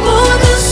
我的